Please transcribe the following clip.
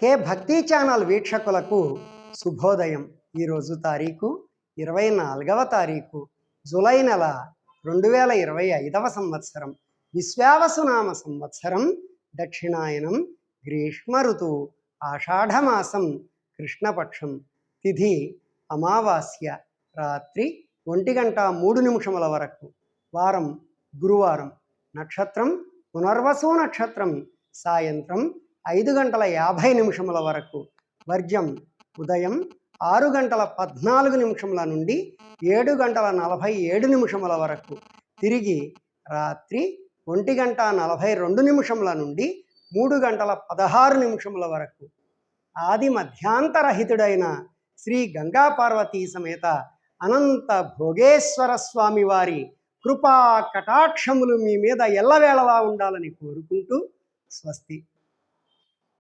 కే భక్తి ఛానల్ వీక్షకులకు శుభోదయం. ఈరోజు తారీఖు ఇరవై నాలుగవ తారీఖు జూలై నెల రెండు వేల ఇరవై ఐదవ సంవత్సరం. విశ్వావసునామ సంవత్సరం దక్షిణాయనం గ్రీష్మ ఋతువు ఆషాఢమాసం కృష్ణపక్షం తిథి అమావాస్య రాత్రి ఒంటి గంట మూడు నిమిషముల వరకు. వారం గురువారం నక్షత్రం పునర్వసు నక్షత్రం సాయంత్రం ఐదు గంటల యాభై నిమిషముల వరకు వర్జం ఉదయం ఆరు గంటల పద్నాలుగు నిమిషముల నుండి ఏడు గంటల నలభై ఏడు నిమిషముల వరకు. తిరిగి రాత్రి ఒంటి గంట నలభై రెండు నిమిషముల నుండి మూడు గంటల పదహారు నిమిషముల వరకు. ఆది మధ్యాంతరహితుడైన శ్రీ గంగా పార్వతీ సమేత అనంత భోగేశ్వర స్వామి వారి కృపా కటాక్షములు మీ మీద ఎల్లవేళలా ఉండాలని కోరుకుంటూ స్వస్తి.